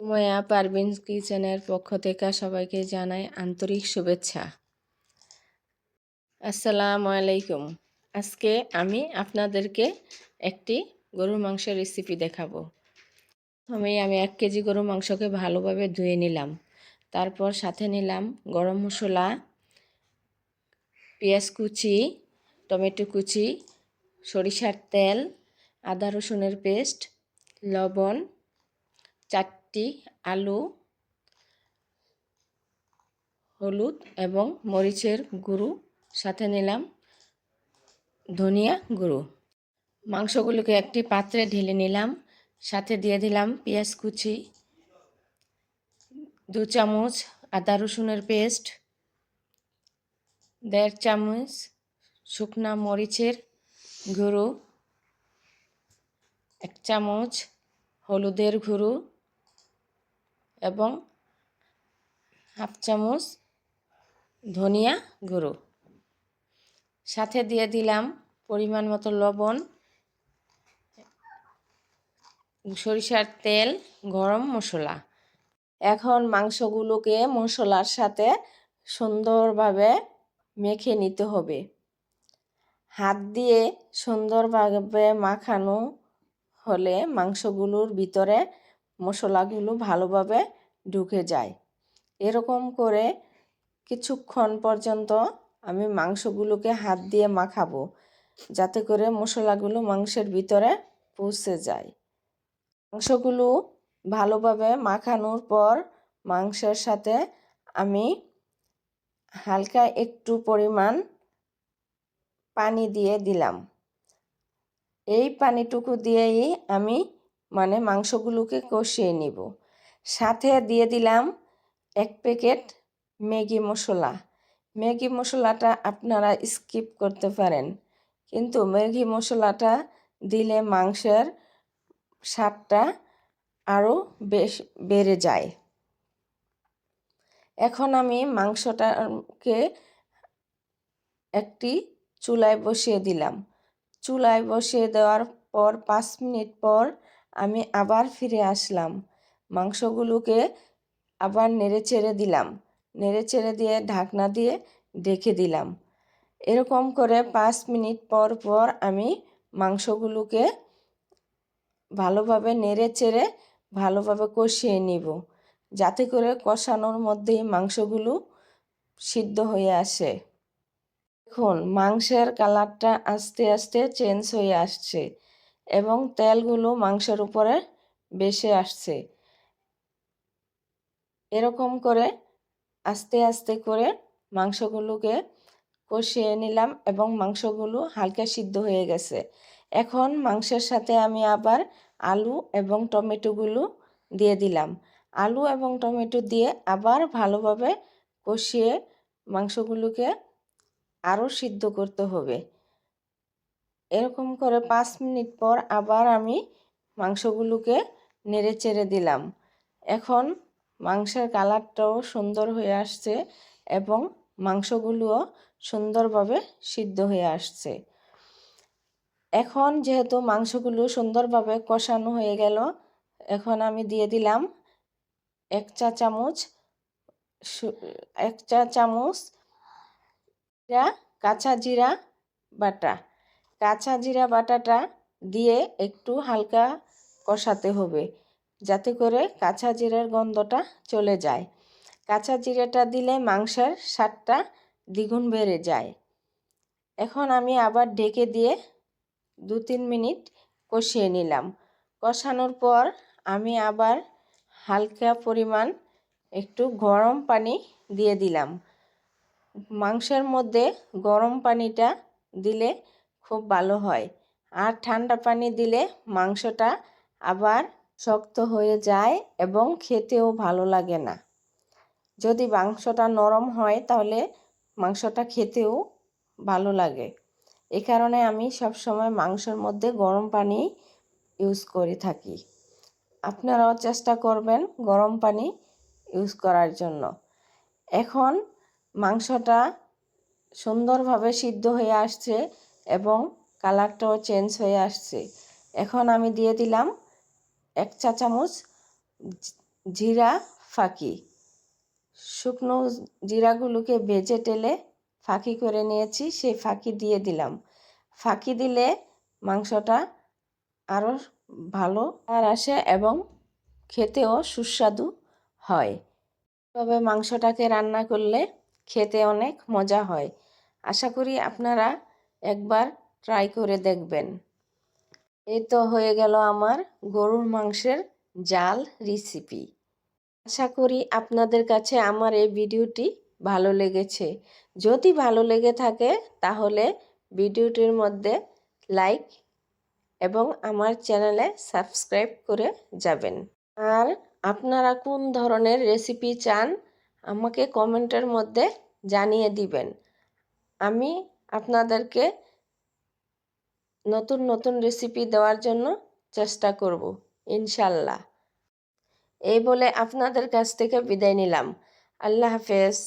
সুমাইয়া পারভিন কিচেনের পক্ষ থেকে সবাইকে জানাই আন্তরিক শুভেচ্ছা। আসসালামু আলাইকুম। আজকে আমি আপনাদেরকে একটি গরুর মাংসের রেসিপি দেখাবো। প্রথমেই আমি এক কেজি গরুর মাংসকে ভালোভাবে ধুয়ে নিলাম। তারপর সাথে নিলাম গরম মশলা, পেঁয়াজ কুচি, টমেটো কুচি, সরিষার তেল, আদা রসুনের পেস্ট, লবণ চারটি আলু, হলুদ এবং মরিচের গুঁড়ো, সাথে নিলাম ধনিয়া গুঁড়ো। মাংসগুলোকে একটি পাত্রে ঢেলে নিলাম, সাথে দিয়ে দিলাম পেঁয়াজ কুচি, দু চামচ আদা রসুনের পেস্ট, দেড় চামচ শুকনা মরিচের গুঁড়ো, এক চামচ হলুদের গুঁড়ো এবং হাফ চামচ ধনিয়া গুঁড়ো। সাথে দিয়ে দিলাম পরিমাণ মতো লবণ, সরিষার তেল, গরম মশলা। এখন মাংসগুলোকে মশলার সাথে সুন্দরভাবে মেখে নিতে হবে। হাত দিয়ে সুন্দরভাবে মাখানো হলে মাংসগুলোর ভিতরে মশলাগুলো ভালোভাবে ঢুকে যায়। এরকম করে কিছুক্ষণ পর্যন্ত আমি মাংসগুলোকে হাত দিয়ে মাখাবো, যাতে করে মশলাগুলো মাংসের ভিতরে পৌঁছে যায়। মাংসগুলো ভালোভাবে মাখানোর পর মাংসের সাথে আমি হালকা একটু পরিমাণ পানি দিয়ে দিলাম। এই পানিটুকু দিয়েই আমি মানে মাংসগুলোকে কষিয়ে নিব। সাথে দিয়ে দিলাম এক প্যাকেট ম্যাগি মশলা। ম্যাগি মশলাটা আপনারা স্কিপ করতে পারেন। কিন্তু ম্যাগি মশলাটা দিলে মাংসের স্বাদটা আরও বেশ বেড়ে যায়। এখন আমি মাংসটাকে একটি চুলায় বসিয়ে দিলাম। চুলায় বসিয়ে দেওয়ার পর পাঁচ মিনিট পর আমি আবার ফিরে আসলাম। মাংসগুলোকে আবার নেড়ে চেড়ে দিলাম। নেড়ে চেড়ে দিয়ে ঢাকনা দিয়ে ঢেকে দিলাম। এরকম করে পাঁচ মিনিট পর পর আমি মাংসগুলোকে ভালোভাবে নেড়ে চেড়ে ভালোভাবে কষিয়ে নিব। যাতে করে কষানোর মধ্যেই মাংসগুলো সিদ্ধ হয়ে আসে। দেখুন, মাংসের কালারটা আস্তে আস্তে চেঞ্জ হয়ে আসছে। এবং তেলগুলো মাংসের উপরে বেসে আসছে। এরকম করে আস্তে আস্তে করে মাংসগুলোকে কষিয়ে নিলাম এবং মাংসগুলো হালকা সিদ্ধ হয়ে গেছে। এখন মাংসের সাথে আমি আবার আলু এবং টমেটোগুলো দিয়ে দিলাম। আলু এবং টমেটো দিয়ে আবার ভালোভাবে কষিয়ে মাংসগুলোকে আরও সিদ্ধ করতে হবে। এরকম করে পাঁচ মিনিট পর আবার আমি মাংসগুলোকে নেড়ে চেড়ে দিলাম। এখন মাংসের কালারটাও সুন্দর হয়ে আসছে এবং মাংসগুলোও সুন্দরভাবে সিদ্ধ হয়ে আসছে। এখন যেহেতু মাংসগুলো সুন্দরভাবে কষানো হয়ে গেল, এখন আমি দিয়ে দিলাম এক চা চামচ এক চা চামচ জিরা, কাঁচা জিরা বাটা। কাঁচা জিরা বাটাটা দিয়ে একটু হালকা কষাতে হবে, যাতে করে কাঁচা জিরার গন্ধটা চলে যায়। কাঁচা জিরাটা দিলে মাংসের স্বাদটা দ্বিগুণ বেড়ে যায়। এখন আমি আবার ঢেকে দিয়ে দু তিন মিনিট কষিয়ে নিলাম। কষানোর পর আমি আবার হালকা পরিমাণ একটু গরম পানি দিয়ে দিলাম। মাংসের মধ্যে গরম পানিটা দিলে খুব ভালো হয়। আর ঠান্ডা পানি দিলে মাংসটা আবার শক্ত হয়ে যায় এবং খেতেও ভালো লাগে না। যদি মাংসটা নরম হয় তাহলে মাংসটা খেতেও ভালো লাগে। এ কারণে আমি সব সময় মাংসের মধ্যে গরম পানি ইউজ করে থাকি। আপনারাও চেষ্টা করবেন গরম পানি ইউজ করার জন্য। এখন মাংসটা সুন্দরভাবে সিদ্ধ হয়ে আসছে। এবং কালারটাও চেঞ্জ হয়ে আসছে। এখন আমি দিয়ে দিলাম এক চা চামচ জিরা ফাঁকি। শুকনো জিরাগুলোকে ভেজে টেলে ফাঁকি করে নিয়েছি, সেই ফাঁকি দিয়ে দিলাম। ফাঁকি দিলে মাংসটা আরও ভালো আর আসে এবং খেতেও সুস্বাদু হয়। তবে মাংসটাকে রান্না করলে খেতে অনেক মজা হয়। আশা করি আপনারা একবার ট্রাই করে দেখবেন। এই তো হয়ে গেল আমার গরুর মাংসের জাল রেসিপি আশা করি আপনাদের কাছে আমার এই ভিডিওটি ভালো লেগেছে। যদি ভালো লেগে থাকে তাহলে ভিডিওটির মধ্যে লাইক এবং আমার চ্যানেলে সাবস্ক্রাইব করে যাবেন। আর আপনারা কোন ধরনের রেসিপি চান আমাকে কমেন্টের মধ্যে জানিয়ে দিবেন। আমি আপনাদেরকে নতুন নতুন রেসিপি দেওয়ার জন্য চেষ্টা করব, ইনশাল্লাহ। এই বলে আপনাদের কাছ থেকে বিদায় নিলাম। আল্লাহ হাফেজ।